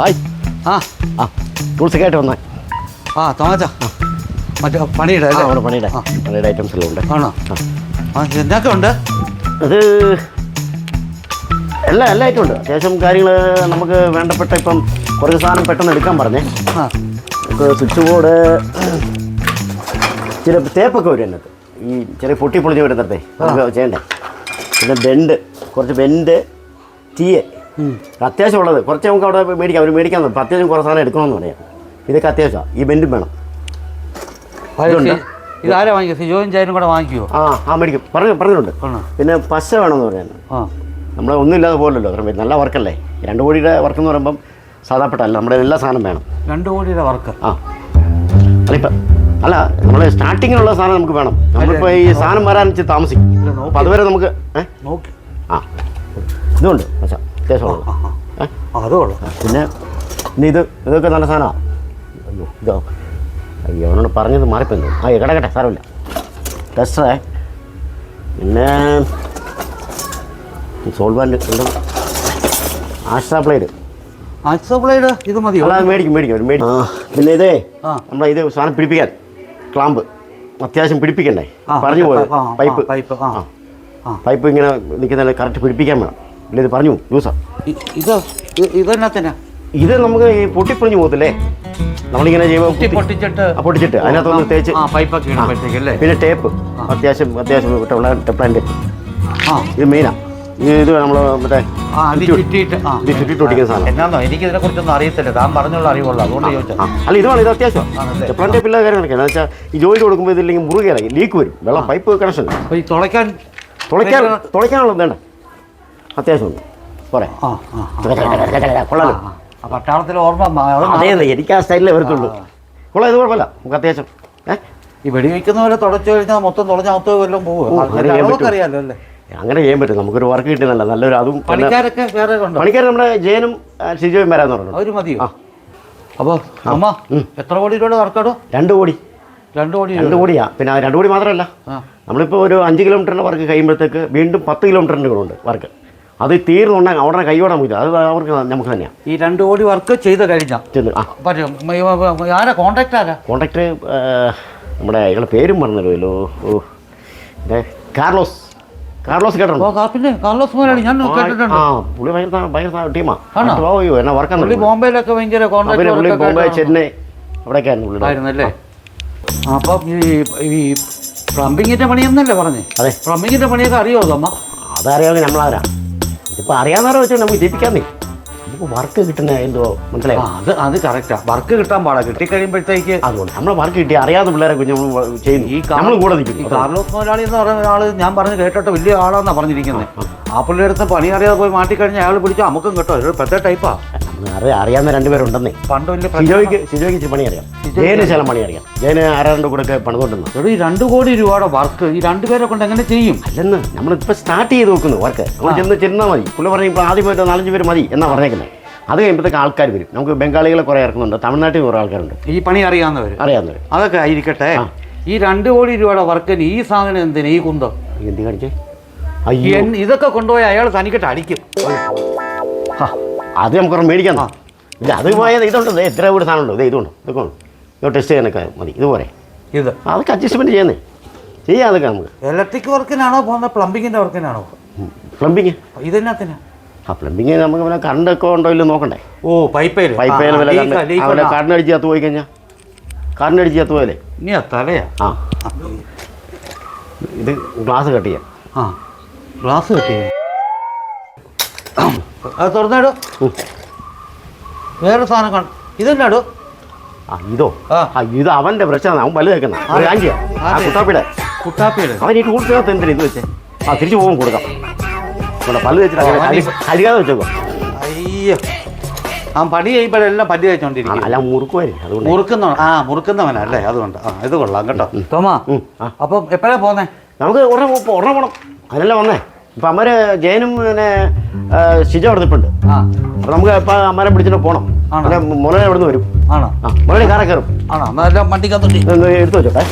Hi. ആ. ആ ടൂൾസൊക്കെ ആയിട്ട് വന്നേ. ആ തോന്നാച്ച മറ്റേ പണിയുടെ ആ പണിയുടെ. പണിയുടെ ഐറ്റംസ് എല്ലാം ഉണ്ട്. ആണോ? ആ. എന്തൊക്കെ ഉണ്ട്? അത് എല്ലാ എല്ലാ ഐറ്റം ഉണ്ട്. അത്യാവശ്യം കാര്യങ്ങൾ നമുക്ക് വേണ്ടപ്പെട്ട ഇപ്പം കുറച്ച് സാധനം പെട്ടെന്ന് എടുക്കാൻ പറഞ്ഞേ. ആ. നമുക്ക് സ്വിച്ച് ബോർഡ് ചില തേപ്പൊക്കെ വരും അതിനകത്ത്. ഈ ചെറിയ പൊട്ടി പൊളിഞ്ഞ് വരുന്നിടത്തെ. നമുക്ക് ചെയ്യണ്ടേ? പിന്നെ ബെൻഡ് കുറച്ച് ബെൻഡ് ടീയെ അത്യാവശ്യം ഉള്ളത്. കുറച്ച് നമുക്ക് അവിടെ മേടിക്കാം. അവർ മേടിക്കാൻ അപ്പം അത്യാവശ്യം കുറേ സാധനം എടുക്കണമെന്ന് പറയാം. ഇതൊക്കെ അത്യാവശ്യമാണ് ഈ ബെൻഡും വേണം. ഇതുണ്ട്. ഇതാരാ വാങ്ങിക്കുക സിജോയും ചായനും കൂടെ വാങ്ങിക്കുമോ ആ ആ മേടിക്കും. പറഞ്ഞു പറഞ്ഞിട്ടുണ്ട്. പിന്നെ പശ വേണമെന്ന് പറയാൻ. ആ. നമ്മൾ ഒന്നുമില്ലാതെ പോലല്ലോ അത്രയും നല്ല വർക്കല്ലേ? രണ്ട് കോടിയുടെ വർക്ക് എന്ന് പറയുമ്പം സാധാപ്പെട്ടല്ല നമ്മുടെ എല്ലാ സാധനം വേണം. രണ്ട് കോടിയുടെ വർക്ക് ആ. അല്ല അല്ല നമ്മൾ സ്റ്റാർട്ടിങ്ങിനുള്ള സാധനം നമുക്ക് വേണം. നമ്മളിപ്പോൾ ഈ സാധനം വരാൻ വെച്ച് താമസിക്കും. അപ്പോൾ അതുവരെ നമുക്ക് ഏ? ആ. ഇതുണ്ട് പശ. ആ, അത് കൊള്ളാം. പിന്നെ ഇനി ഇത് ഇതൊക്കെ നല്ല സാധനമാണ് അയ്യോ ഇതോ. അയ്യോ അവനോട് പറഞ്ഞത് മാറിപ്പോയി ആ കിടക്കട്ടെ സാരമില്ല. ടെസ്റ്ററേ പിന്നെ സോൾവാന്റെ പ്ലേഡ് ഇത് മേടിക്കും മേടിക്കും മേടിക്കും. പിന്നെ ഇതേ. നമ്മളെ ഇത് സാധനം പിടിപ്പിക്കാൻ. ക്ലാമ്പ് അത്യാവശ്യം പിടിപ്പിക്കണ്ടേ? പറഞ്ഞു പോയത് ആ, പൈപ്പ് പൈപ്പ്, ഇങ്ങനെ നിൽക്കുന്ന കറക്റ്റ് പിടിപ്പിക്കാൻ വേണം. ഇല്ല ഇത് പറഞ്ഞു ലൂസാ. ഇതോ ഇത് ഇ- ഇതെന്നാത്തിനാ ഇത് നമുക്ക് ഈ പൊട്ടിപ്പൊളിഞ്ഞു പോകത്തില്ലേ? നമ്മളിങ്ങനെ ചെയ്യുമ്പോൾ പൊട്ടിച്ചിട്ട് അതിനകത്ത് പൊട്ടിച്ചിട്ട് അതിനകത്തൊന്ന് തേച്ച് പൈപ്പൊക്കെ അല്ലേ? പിന്നെ ടേപ്പ്. അത്യാവശ്യം അത്യാവശ്യം ടെപ്ലാൻ ടേപ്പ് ഇത് മെയിനാ. ഇത് നമ്മൾ മറ്റേ എന്നാന്നോ? എനിക്ക് ഇതിനെ കുറിച്ചൊന്നും അറിയത്തില്ല. താൻ പറഞ്ഞുള്ള അറിവുള്ളൂ അതുകൊണ്ട് ചോദിച്ചത്. അല്ല ഇത് വേണം ഇത് അത്യാവശ്യം? ടെപ്ലാൻ ടേപ്പില്ല കാര്യങ്ങളൊക്കെ എന്ന് വെച്ചാൽ ഈ ജോലി കൊടുക്കുമ്പോൾ ഇതില്ലെങ്കിൽ മുറുകയിറങ്ങി ലീക്ക് വരും. വെള്ളം പൈപ്പ് കണക്ഷൻ ഈ തുളയ്ക്കാൻ തുളയ്ക്കാൻ തുളയ്ക്കാനുള്ളത് വേണ്ട. അത്യാവശ്യം ഉണ്ട്. പോരെ. ആ ആ. കൊള്ളാലോ. ആ, പട്ടാളത്തിൽ ഓർമ്മ അത് എനിക്ക് ആ സ്റ്റൈലിലേ വരത്തുള്ളൂ. കൊള്ളാം ഇത് കുഴപ്പമില്ല. നമുക്ക് അത്യാവശ്യം. ഏഹ് ഈ വെടിവെക്കുന്ന പോലെ തുടച്ചു കഴിഞ്ഞാൽ മൊത്തം തുടഞ്ഞ മൊത്തം വല്ലതും പോകും അങ്ങനെ ചെയ്യാൻ പറ്റും. അറിയാലോ അല്ലേ? അങ്ങനെ ചെയ്യാൻ പറ്റും. നമുക്കൊരു വർക്ക് കിട്ടുന്നില്ല നല്ലൊരു അതും പണിക്കാരൊക്കെ വേറെ പണിക്കാർ നമ്മുടെ ജയനും ഷിജോയും വരാന്ന് പറഞ്ഞു അവർ മതിയോ? അപ്പോൾ അപ്പൊ അമ്മ എത്ര കോടി രൂപയുടെ വർക്കാടോ? രണ്ട് കോടി. രണ്ട് കോടി രണ്ട് കോടിയാ. പിന്നെ രണ്ട് കോടി മാത്രമല്ല. നമ്മളിപ്പോൾ ഒരു അഞ്ച് കിലോമീറ്ററിന്റെ വർക്ക് കഴിയുമ്പോഴത്തേക്ക് വീണ്ടും പത്ത് കിലോമീറ്ററിന്റെ കൂടെ ഉണ്ട് വർക്ക് അത് തീർന്നുണ്ടെങ്കിൽ അവിടെ കൈയോടെ നമുക്ക് അത് അവർക്ക് നമുക്ക് തന്നെയാണ് ഈ രണ്ട് കോടി വർക്ക് ചെയ്ത് കഴിഞ്ഞാൽ ചെന്ന് ആ. പറ്റും മ- മ- മ- ആരാ കോൺട്രാക്ടർ നമ്മുടെ അയാളുടെ പേരും പറഞ്ഞല്ലോ ഓ കാർലോസ്. കാർലോസ് കേട്ടോ പിന്നെ കാർലോസ് മുതലാളി ഞാൻ കേട്ടിട്ടുണ്ട്. ആ പുള്ളി ഭയങ്കര ഭയങ്കര ടീമാണ് ആണോ? ഓയോ എന്നാ വർക്കാണ് പുള്ളി ബോംബെയിലൊക്കെ ഭയങ്കര അവർ പുള്ളി ബോംബെ ചെന്നൈ അവിടെയൊക്കെയായിരുന്നു പുള്ളിയുടെ ആയിരുന്നല്ലേ? അപ്പം ഈ ഈ പണിയെന്നല്ലേ പറഞ്ഞേ? അതെ. പ്ലംബിങ്ങിന്റെ പണിയൊക്കെ അറിയോ അമ്മ? അതറിയാമെങ്കിൽ നമ്മളാരാ? ഇതിപ്പോൾ അറിയാവുന്നവരെ വെച്ചാൽ നമുക്ക് ജയിപ്പിക്കാന്നേ നമുക്ക് വർക്ക് കിട്ടുന്ന എന്തോ മനസ്സിലായോ? അത് അത് കറക്റ്റാ വർക്ക് കിട്ടാൻ പാടാ. കിട്ടിക്കഴിയുമ്പോഴത്തേക്ക് അതുകൊണ്ട് നമ്മളെ വർക്ക് കിട്ടി അറിയാവുന്ന പിള്ളേരെ കുഞ്ഞ് നമ്മൾ ചെയ്യുന്നു. ഈ നമ്മൾ കൂടെ നിൽക്കും. കാർലോസ് മുതലാളി എന്ന് പറയുന്ന ഒരാൾ ഞാൻ പറഞ്ഞ് കേട്ടോ വലിയ ആളാന്നാ പറഞ്ഞിരിക്കുന്നത് ആ പുള്ളിയുടെ അടുത്ത് പണി അറിയാതെ പോയി മാറ്റിക്കഴിഞ്ഞാൽ അയാൾ പിടിച്ചാൽ നമുക്കും കേട്ടോ. ഒരു പ്രത്യേക ടൈപ്പാ അറിയാവുന്ന രണ്ടുപേരുണ്ടെന്നേ. പണ്ട് വലിയ പ്രശ്നം- ഷിജോയ്ക്ക് ഇച്ചിരി പണി അറിയാം ജയന് ചില പണി അറിയാം ജയന് ആരാണ്ട് കൂടെ ഒക്കെ പണിതുകൊണ്ടിരുന്നു എടോ, ഈ രണ്ടു കോടി രൂപയുടെ വർക്ക് ഈ രണ്ടുപേരെ കൊണ്ട് എങ്ങനെ ചെയ്യും? അല്ലെന്ന് നമ്മളിപ്പോൾ സ്റ്റാർട്ട് ചെയ്ത് നോക്കുന്നു വർക്ക്. നമ്മൾ ചെന്ന് ചെന്നാൽ മതി. പുള്ളി പറഞ്ഞു ഇപ്പോൾ ആദ്യം പോയിട്ട് നാലഞ്ച് പേര് മതി എന്നാ പറഞ്ഞേക്കുന്നത് അത് കഴിയുമ്പോഴത്തേക്ക് ആൾക്കാർ വരും. നമുക്ക് ബംഗാളികളെ കുറേ ഇറക്കുന്നുണ്ട്. തമിഴ്നാട്ടിൽ കുറേ ആൾക്കാരുണ്ട്. ഈ പണി അറിയാവുന്നവർ അറിയാവുന്നവർ അതൊക്കെ ആയിരിക്കട്ടെ. ഈ രണ്ട് കോടി രൂപയുടെ വർക്കിന് ഈ സാധനം എന്തിനാ? ഈ കുന്തം. എന്ത് കാണിച്ചേ? അയ്യോ. എൻ- ഇതൊക്കെ കൊണ്ടുപോയി അയാൾ തനിക്കിട്ട് അടിക്കും. ഹാ, അത് നമുക്ക് മേടിക്കാം ഇല്ല അത് പോയത് ഇതുണ്ട്. എത്ര കൂടി സാധനമുണ്ട്? ഇത് ഇതുണ്ട്. ഇതൊക്കെ ഉണ്ട് ഇത് ടെസ്റ്റ് ചെയ്യാനൊക്കെ മതി. ഇതുപോലെ ഇത്. അതൊക്കെ അഡ്ജസ്റ്റ്മെന്റ് ചെയ്യുന്നേ. ചെയ്യാം അതൊക്കെ നമുക്ക്. ഇലക്ട്രിക് വർക്കിനാണോ പോകുന്നത്? പ്ലംബിങ്ങിന്റെ വർക്കിനാണോ പ്ലംബിങ് ഇതെന്നാത്തിനാ? ആ പ്ലംബിങ് നമുക്ക് പിന്നെ കറണ്ട് ഒക്കെ ഉണ്ടോ ഇല്ല നോക്കണ്ടേ? ഓ പൈപ്പ് പൈപ്പ് വില കറണ്ട് അടിച്ച് ചത്തു പോയി കഴിഞ്ഞാൽ കറണ്ട് അടിച്ച് ചത്തു പോയല്ലേ ഇനി തലയാ. ആ. ഇത് ഗ്ലാസ് കട്ട് ചെയ്യാം. ആ. ഗ്ലാസ് കിട്ടിയ അത് തുറന്നിടും? വേറെ സാധനം കാണും. ഇതെന്നാടോ? ആ ഇതോ? ആ. ഇത് അവന്റെ പ്രശ്നമാണ്. അവൻ വലുതേക്കുന്ന. കുട്ടാപ്പിയുടെ. കുട്ടാപ്പിയുടെ. അവൻ ഈ ടൂൾസിനകത്ത് എന്തിനാ ഇത് വെച്ചേ? ആ തിരിച്ചു പോകും കൊടുക്കാം. പല്ല് വെച്ചിട്ട് കഴുകാതെ വെച്ചേക്കോ. അയ്യോ. ആ പണി ചെയ്യുമ്പോഴെല്ലാം പല്ല് തേച്ചോണ്ടിരിക്കും. വെച്ചോണ്ടിരിക്കും അല്ല മുറുക്കുമായിരിക്കും അതുകൊണ്ട്. മുറുക്കുന്ന ആ മുറുക്കുന്നവനാ അല്ലേ? അതുകൊണ്ട്. ആ ഇത് കൊള്ളാം കേട്ടോ. തോമാ അപ്പം എപ്പോഴാണ് പോന്നേ? നമുക്ക് ഉടനെ ഉടനെ പോകണം അതിനല്ല വന്നേ? ഇപ്പൊ അമ്മര് ജയനും പിന്നെ ഷിജോ അവിടെ അപ്പൊ നമുക്ക് ഇപ്പൊ അമ്മരെ പിടിച്ചിട്ട് പോണം. പിന്നെ മുരളി അവിടെ നിന്ന് വരും. ആണോ? മുരളി കാറ കയറും. ആണോ? എന്നാ വണ്ടിക്കകത്തോട്ട് എടുത്തു വെച്ചോട്ടെ.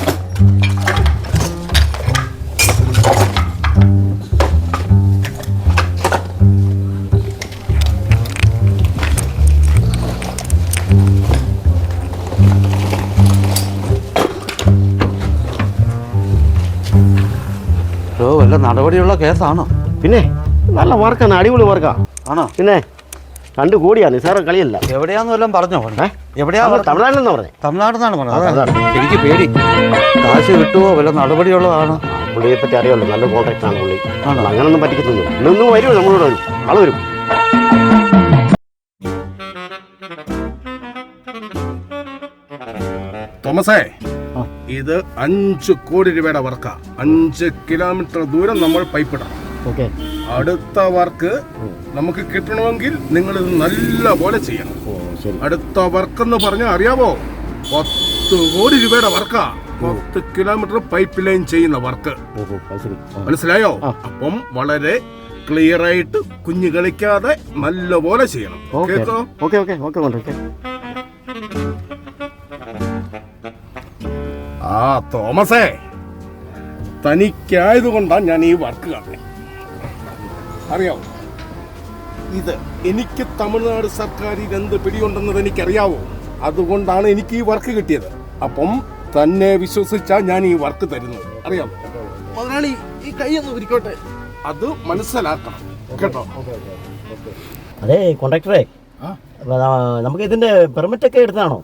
നടപടിയുള്ള കേസാണോ? പിന്നെ നല്ല വർക്കാണ് അടിപൊളി വർക്കാ. ആണോ? പിന്നെ രണ്ട് കോടിയാണ് നിസാറ കളിയല്ല. എവിടെയാന്ന് വല്ലതും പറഞ്ഞോ പണി? ഏ? എവിടെയാ പറഞ്ഞത്? തമിഴ്നാട്ടിലെന്നാ പറഞ്ഞേ? തമിഴ്നാട്ടിൽ നിന്നാണ് പറഞ്ഞത് അതാ. എനിക്ക് പേടി. കാശ് കിട്ടുമോ വല്ല നടപടിയുള്ളതാണ്? പുള്ളിയെ പറ്റി അറിയാമല്ലോ നല്ല കോൺടാക്ട് ആണ് പുള്ളി. ആണോ? അങ്ങനൊന്നും പറ്റിക്കുന്നില്ല ഇന്നൊന്നും വരുമോ നമ്മളോട് വരും. ആൾ വരും. തോമസേ ഇത് അഞ്ച് കോടി രൂപയുടെ വർക്കാ. അഞ്ച് കിലോമീറ്റർ ദൂരം നമ്മൾ പൈപ്പ് ഇടണം ഓക്കെ അടുത്ത വർക്ക് നമുക്ക് കിട്ടണമെങ്കിൽ നിങ്ങൾ ഇത് നല്ല പോലെ ചെയ്യണം അടുത്ത വർക്ക് എന്ന് പറഞ്ഞാൽ അറിയാവോ? പത്ത് കോടി രൂപയുടെ വർക്കാ. പത്ത് കിലോമീറ്റർ പൈപ്പ് ലൈൻ ചെയ്യുന്ന വർക്ക്. മനസ്സിലായോ. അപ്പം വളരെ ക്ലിയർ ആയിട്ട് കുഞ്ഞു കളിക്കാതെ നല്ല പോലെ ചെയ്യണം കേട്ടോ ഓക്കെ ഓക്കെ ഓക്കെ കോൺട്രാക്ട് ആ തോമസേ. തനിക്കായതുകൊണ്ടാണ് ഞാൻ ഈ വർക്ക് കാണുന്നത് അറിയാവോ? ഇത് എനിക്ക് തമിഴ്നാട് സർക്കാരിൽ എന്ത് പിടിയുണ്ടെന്നത് എനിക്കറിയാവോ? അതുകൊണ്ടാണ് എനിക്ക് ഈ വർക്ക് കിട്ടിയത്. അപ്പം തന്നെ വിശ്വസിച്ചാ ഞാൻ ഈ വർക്ക് തരുന്നു അറിയാമോ മുതലാളി ഈ കൈയൊന്ന് ഉരിക്കോട്ടെ. അത് മനസ്സിലാക്കണം. കേട്ടോ? അതെ കോണ്ടാക്ടറെ? നമുക്ക് ഇതിന്റെ പെർമിറ്റ് ഒക്കെ എടുത്താണോ?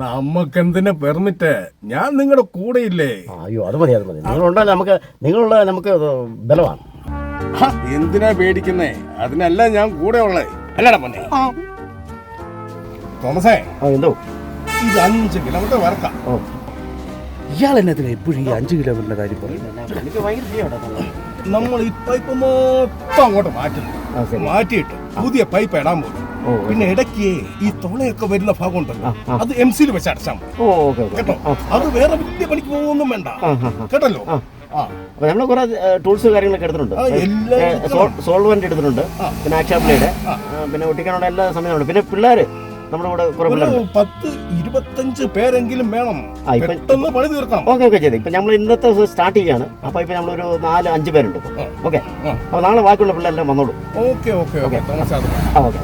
നമുക്ക് എന്തിനാ പെർമിറ്റ് ഞാൻ നിങ്ങളുടെ കൂടെ ഇല്ലേ അയ്യോ അത് മതി അത് മതി. നിങ്ങളുണ്ടല്ലോ നമുക്ക് നിങ്ങളുള്ള നമുക്ക് ബലമാണ്. എന്തിനാ പേടിക്കുന്നേ? അതിനല്ല ഞാൻ കൂടെ ഉള്ളേ അല്ലടാ പൊന്നെ. തോമസേ എന്തോ? ഇത് അഞ്ച് കിലോമീറ്റർ വർക്കാം. ഇയാൾ എന്നതിന് എപ്പോഴും ഈ അഞ്ച് കിലോമീറ്ററിന്റെ കാര്യം പറയും നമ്മൾ ഈ പൈപ്പ് മൊത്തം അങ്ങോട്ട് മാറ്റുന്നു മാറ്റിയിട്ട് പുതിയ പൈപ്പ് ഇടാൻ പോകും. പിന്നെ ഇടയ്ക്ക് ഈ തുളയൊക്കെ വരുന്ന ഭാഗം ഉണ്ടല്ലോ. അത് എം സിയിൽ വെച്ച് അടച്ചാൽ മതി. കേട്ടോ? അത് വേറെ വലിയ പണിക്ക് പോകുമൊന്നും വേണ്ട. കേട്ടല്ലോ? അപ്പോൾ നമ്മൾ കുറേ ടൂൾസ് കാര്യങ്ങളൊക്കെ എടുത്തിട്ടുണ്ട്. ആ, എല്ലാം ഏ, എടുക്കണം. സോൾ- സോൾവെന്റ് എടുത്തിട്ടുണ്ട്. പിന്നെ ആക്ഷാപ്ലയുടെ പിന്നെ ഒട്ടിക്കാനുള്ള എല്ലാ സമയമുണ്ട് പിന്നെ പിള്ളേർ നമ്മുടെ കൂടെ കുറേ പിള്ളേരുണ്ട്. പത്ത് ഇരുപത്തഞ്ച് പേരെങ്കിലും വേണം. പെട്ടെന്ന് പണി തീർക്കാം. ഓക്കെ ഓക്കെ ചെയ്തു. ഇപ്പം നമ്മൾ ഇന്നത്തെ സ്റ്റാർട്ട് ചെയ്യാണ്. അപ്പോൾ ഇപ്പം നമ്മളൊരു നാല് അഞ്ച് പേരുണ്ട്. ഓക്കെ. അപ്പോൾ നാളെ ബാക്കിയുള്ള പിള്ളേരെല്ലാം വന്നോളൂ. Okay okay okay. ആ ഓക്കെ.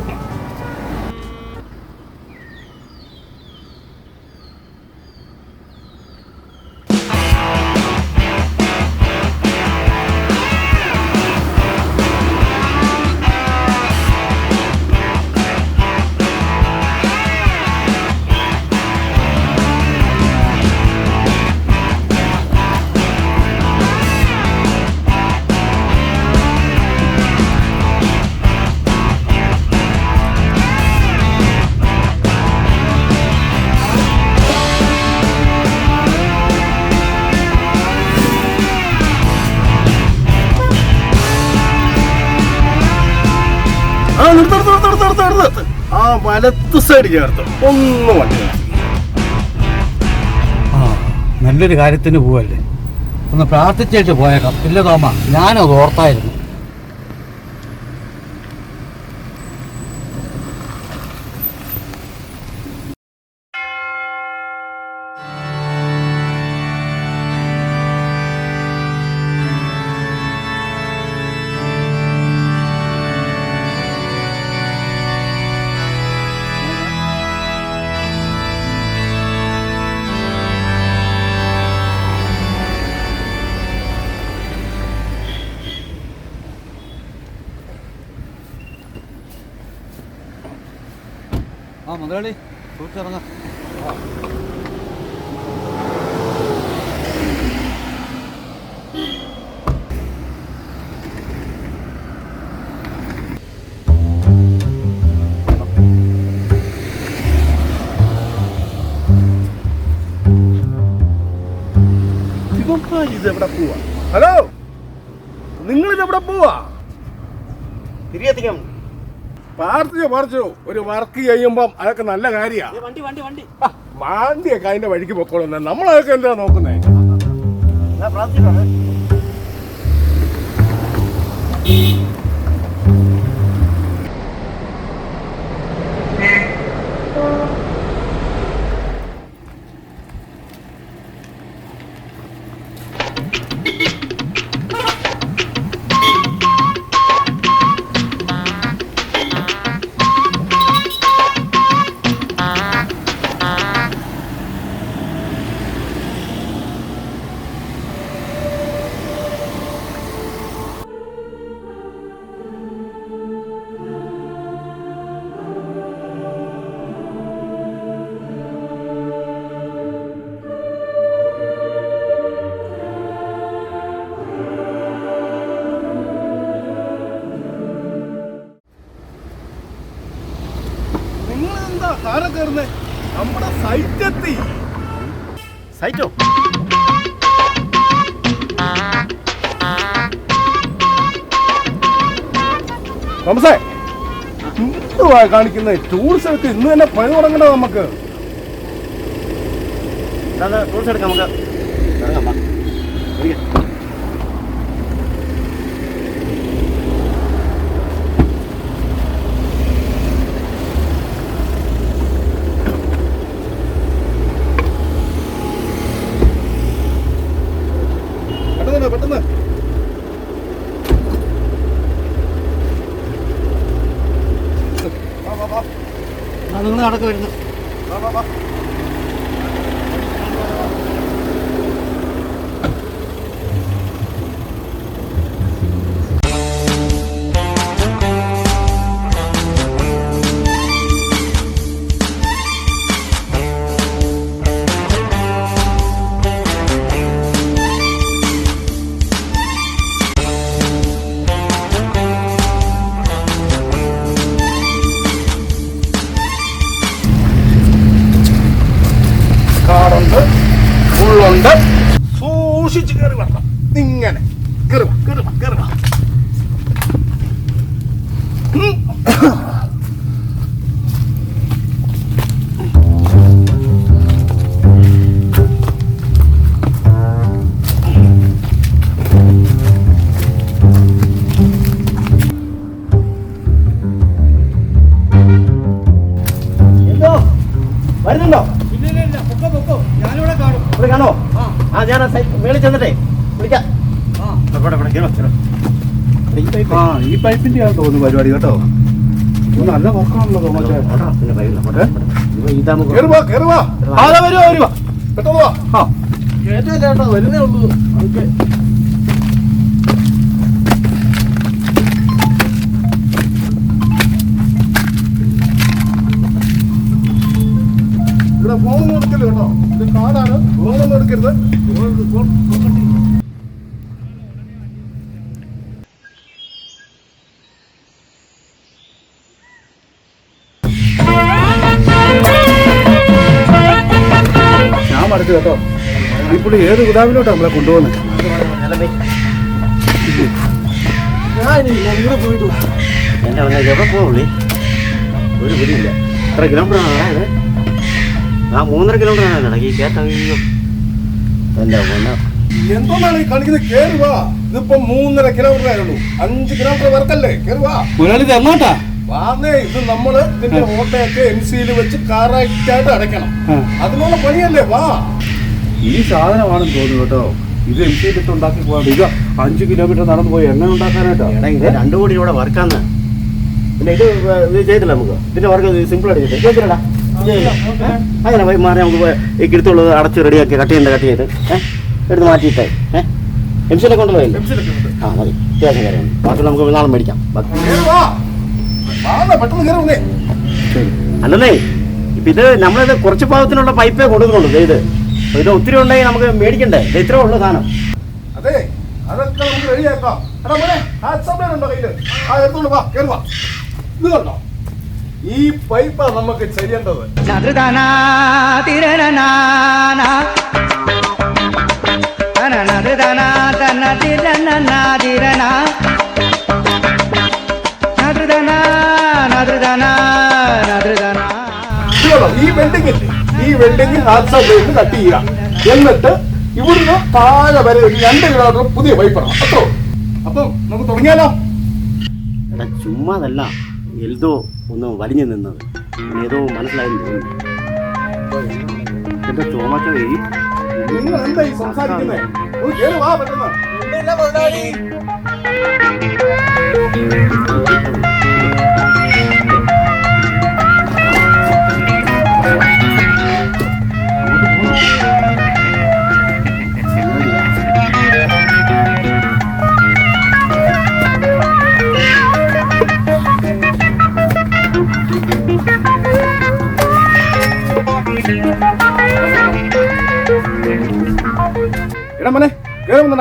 സൈഡ് ചേർത്ത് ഒന്നും വണ്ടി ആ നല്ലൊരു കാര്യത്തിന് പോവല്ലേ? ഒന്ന് പ്രാർത്ഥിച്ചേച്ച് പോയേക്കാം. ഇല്ല തോമ ഞാനത് ഓർത്തായിരുന്നു. ആ മുതലാളി സൂക്ഷിച്ചിറങ്ങാം ഇതൊക്കെ ഇത് എവിടെ പോവാ ഹലോ നിങ്ങൾ ഇത് എവിടെ പോവാ തിരികെത്തിക്കാം പ്രാർത്ഥിച്ചു പറിച്ചു ഒരു വർക്ക് ചെയ്യുമ്പം അതൊക്കെ നല്ല കാര്യമാണ് വണ്ടി വണ്ടി വണ്ടി. വാണ്ടിയൊക്കെ അതിന്റെ വഴിക്ക് പൊക്കോളും. നമ്മളതൊക്കെ എന്താ നോക്കുന്നേ? പ്രാർത്ഥിച്ചിട്ടുണ്ട് തോമസേ എന്തുവാ കാണിക്കുന്നത് ടൂറിസ്റ്റ് ഇന്ന് തന്നെ പണി തുടങ്ങണ്ട നമുക്ക്. ടൂൾസ് എടുക്കാം നമുക്ക് ഇറങ്ങാം വാ. ഇരിക്ക്. പെട്ടെന്ന് പെട്ടെന്ന് വാ, വാ, വാ. നിങ്ങൾ സൂക്ഷിച്ച് കയറി വരണം ഇങ്ങനെ. കയറുക കയറുക കയറുക പൈപ്പിന്റെ ആണ് തോന്നുന്നു പരിപാടി കേട്ടോ. നല്ല വർക്കാണല്ലോ വരുന്നേ ഉള്ളൂ. ഓക്കെ. ഇവിടെ ഫോണൊന്നും എടുക്കരുത് കേട്ടോ. ഇത് കാടാണ് ഫോണൊന്നും എടുക്കരുത്. ഫോൺ കട്ടി. പുള്ളി ഏത് ഗുദാമിലോട്ടാ നമ്മളെ കൊണ്ടുപോകുന്നത് എന്റെ അവനെ എവിടെ പോകുള്ളി ഒരു പിടിയില്ല. എത്ര കിലോമീറ്റർ ആണ് ആ മൂന്നര കിലോമീറ്റർ ആണ് ഈ കേട്ട എന്റെ പൊന്ന എന്തോന്നാണ് ഈ കാണിക്കുന്നത് കേറുക ഇതിപ്പോ മൂന്നര കിലോമീറ്റർ ആയുള്ളൂ അഞ്ച് കിലോമീറ്റർ വരക്കല്ലേ കേറുക മുതലാളി ഇത് എങ്ങോട്ടാ വാന്നേ ഇത് നമ്മൾ ഇതിന്റെ ഓട്ടയൊക്കെ എം സിയിൽ വെച്ച് കറക്റ്റ് ആയിട്ട് അടയ്ക്കണം. അതിനുള്ള പണിയല്ലേ? വാ. ഈ സാധനമാണെന്ന് തോന്നുന്നു കേട്ടോ. ഇത് എം സിയിൽ ഇട്ട് ഉണ്ടാക്കി പോകാണ്ട് ഇത് അഞ്ച് കിലോമീറ്റർ നടന്നു പോയി. എണ്ണ ഉണ്ടാക്കാനായിട്ടാ? ഇത് രണ്ടു കോടി ഇവിടെ വർക്കാന്ന്. പിന്നെ ഇത് ഇത് ചെയ്തില്ല നമുക്ക്. ഇതിന്റെ വർക്ക് സിമ്പിൾ ആയിട്ട് ചെയ്തില്ല. ഏ? അങ്ങനെ പോയി മാറി നമുക്ക് ഈ കിടത്തുള്ളത് അടച്ച് റെഡിയാക്കി കട്ട് ചെയ്യേണ്ട കട്ട് ചെയ്ത്. ഏഹ് എടുത്ത് മാറ്റിയിട്ടേ. ഏഹ് എം സിയിലൊക്കെ ഉണ്ട്. ആ മതി. അത്യാവശ്യം കാര്യമാണ്. ബാക്കി നമുക്ക് നാളെ മേടിക്കാം. പെട്ടെന്ന് കയറുന്നേ ശരി. അല്ലെന്നേ ഇപ്പൊ ഇത് നമ്മളിത് കുറച്ച് ഭാഗത്തിനുള്ള പൈപ്പേ കൊടുക്കുന്നുള്ളൂ ഇത്. ഇത് ഒത്തിരി ഉണ്ടെങ്കിൽ നമുക്ക് മേടിക്കണ്ടേ? ഇത്ര ഇത്രേ ഉള്ളൂ സാധനം. അതെ അതൊക്കെ നമുക്ക് റെഡിയാക്കാം. എടാ മോനെ ഹാറ്റ്സപ്പ് ഉണ്ടോ കയ്യിൽ? ആ എടുത്തോണ്ട് വാ കേറുവാ ഇത് കണ്ടോ? ഈ പൈപ്പാ നമുക്ക് ചെയ്യേണ്ടത്. നദൃതനാ തിരനാനാ ഈ വെൽഡിംഗ് ഇല്ലേ? ഈ വെൽഡിംഗ് ഹാറ്റ്സപ്പ് കട്ട് ചെയ്യുക. എന്നിട്ട് ഇവിടുന്ന് താഴെ വരെ രണ്ട് കിലോമീറ്റർ പുതിയ പൈപ്പ് ഇടണം. അത്രോ അപ്പം നമുക്ക് തുടങ്ങിയാലോ? എടാ ചുമ്മാതല്ല. എൽദോ ഒന്ന് വലിഞ്ഞു നിന്നത്. ഏതോ മനസ്സിലായെന്ന് തോന്നുന്നു. എന്റെ ഈ നിങ്ങൾ എന്താ ഈ സംസാരിക്കുന്നേ ഒന്ന്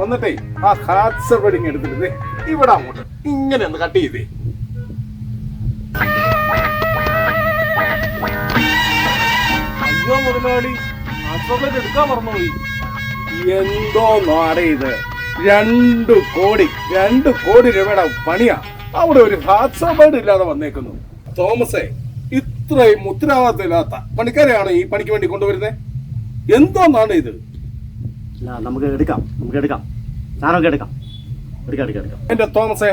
വന്നിട്ടേ ആ ഹാറ്റ്സ് വെഡിങ് എടുത്തിട്ട് ഇവിടെ അങ്ങോട്ട് ഇങ്ങനെ ഒന്ന് കട്ട് ചെയ്തേ. അയ്യോ എടുക്കാൻ മറന്നുപോയി. എന്തോ നാടേ ഇത്. രണ്ടു കോടി രണ്ട് കോടി രൂപയുടെ പണിയാ. അവിടെ ഒരു ഹാറ്റ്സബേർഡ് ഇല്ലാതെ വന്നേക്കുന്നു. തോമസേ ഇത്രയും ഉത്തരവാദിത്തമില്ലാത്ത പണിക്കാരെയാണ് ഈ പണിക്ക് വേണ്ടി കൊണ്ടുവരുന്നത് എന്തോന്നാണ് ഇത്. നമുക്ക് എടുക്കാം നമുക്ക് എടുക്കാം. സാധനമൊക്കെ എടുക്കാം. എടുക്കാം എടുക്കാം എടുക്കാം. എന്റെ തോമസേ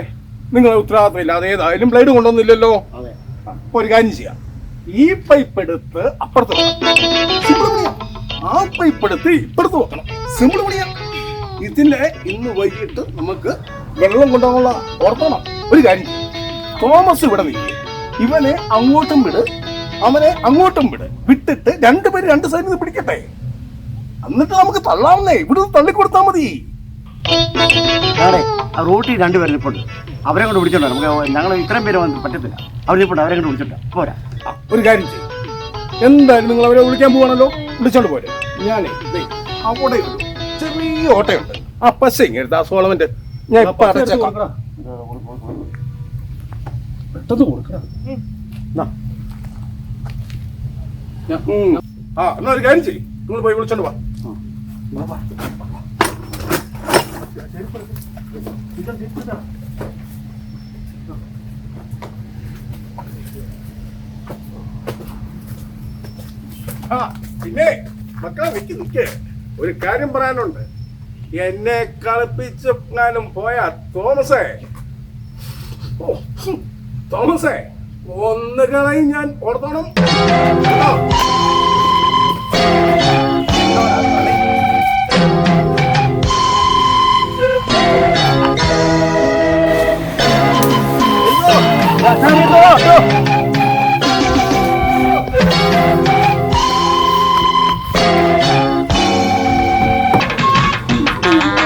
നിങ്ങൾ ഉത്തരവാദിത്തമില്ല. അത് ഏതായാലും ബ്ലേഡ് കൊണ്ടൊന്നുമില്ലല്ലോ. അതെ. അപ്പൊ ഒരു കാര്യം ചെയ്യാം. ഈ പൈപ്പ് എടുത്ത് അപ്പുറത്ത് ആ പൈപ്പ് എടുത്ത് ഇപ്പുറത്ത് വെക്കണം. സിമ്പിൾ പണിയാ. ഇതിന്റെ ഇന്ന് വൈകിട്ട് നമുക്ക് വെള്ളം കൊണ്ടുപോകാനുള്ള ഓർത്തണം ഒരു കാര്യം തോമസ് ഇവിടെ നിൽക്കും ഇവനെ അങ്ങോട്ടും വിട്. അവനെ അങ്ങോട്ടും വിട്. വിട്ടിട്ട് രണ്ടുപേര് രണ്ട് സൈഡിൽ നിന്ന് പിടിക്കട്ടെ? എന്നിട്ട് നമുക്ക് തള്ളാവുന്നേ. ഇവിടുന്ന് തള്ളിക്കൊടുത്താ മതി. ആ റൂട്ടിൽ രണ്ടുപേരും നിൽപ്പുണ്ട് അവരെ കൊണ്ട് വിളിച്ചോണ്ടോ നമുക്ക് ഞങ്ങൾ ഇത്രയും പേര് വന്ന് പറ്റത്തില്ല. അവരെ നിൽപ്പുണ്ട് അവരെ കൊണ്ട് വിളിച്ചോട്ടോ പോരാ. ഒരു കാര്യം ചെയ്യും. എന്തായാലും നിങ്ങൾ അവരെ വിളിക്കാൻ പോവാണല്ലോ. വിളിച്ചോണ്ട് പോരെ. ഞാനേ ആ അവിടെ ചെറിയ ഓട്ടയുണ്ട്. ആ പശ ഇങ്ങെടുത്ത് ആ സോളവന്റെ ഞാൻ ഇപ്പൊ അടച്ചേക്കാം പെട്ടെന്ന് കൊടുക്കണം ആ എന്നാ ഒരു കാര്യം ചെയ്യും. നിങ്ങൾ പോയി വിളിച്ചോണ്ട് വാ. ആ പിന്നെ മക്കളെ നിക്ക് നിക്ക്. ഒരു കാര്യം പറയാനുണ്ട്. എന്നെ കളിപ്പിച്ച് ഞാനും പോയ തോമസേ? തോമസേ ഒന്ന് കളയും ഞാൻ ഓർത്തോണം. കേട്ടോ?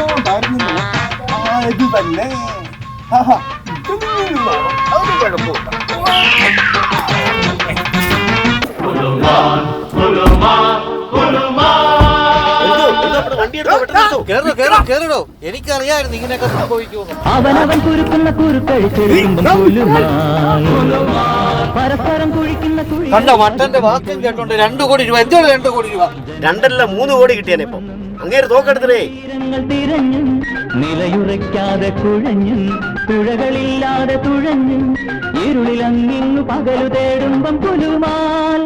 ഉണ്ടായിരുന്നില്ല. ആ, ഇത് തന്നെ ആഹാ, ഇത് നിന്നോ? അത് കുഴപ്പമില്ല കേറോ കേറോ കേറോ എനിക്കറിയായിരുന്നു ഇങ്ങനെയൊക്കെ സംഭവിക്കുമെന്ന്. അവനവൻ കുരുക്കുന്ന കുരുക്കഴിച്ചെടുക്കുമ്പം പരസ്പരം കുഴിക്കുന്ന കണ്ട മട്ടന്റെ വാക്കും കേട്ടോണ്ട് രണ്ടു കോടി രൂപ. എന്തോ രണ്ടു കോടി രൂപ? രണ്ടല്ല മൂന്ന് കോടി കിട്ടിയാനെ ഇപ്പം. അങ്ങേര് തോക്കെടുത്തില്ലേ തിരഞ്ഞും നിലയുറയ്ക്കാതെ കുഴഞ്ഞും തുഴകളില്ലാതെ തുഴഞ്ഞും ഇരുളിലങ്ങിങ്ങു പകലു തേടുമ്പം പുലുമാൽ.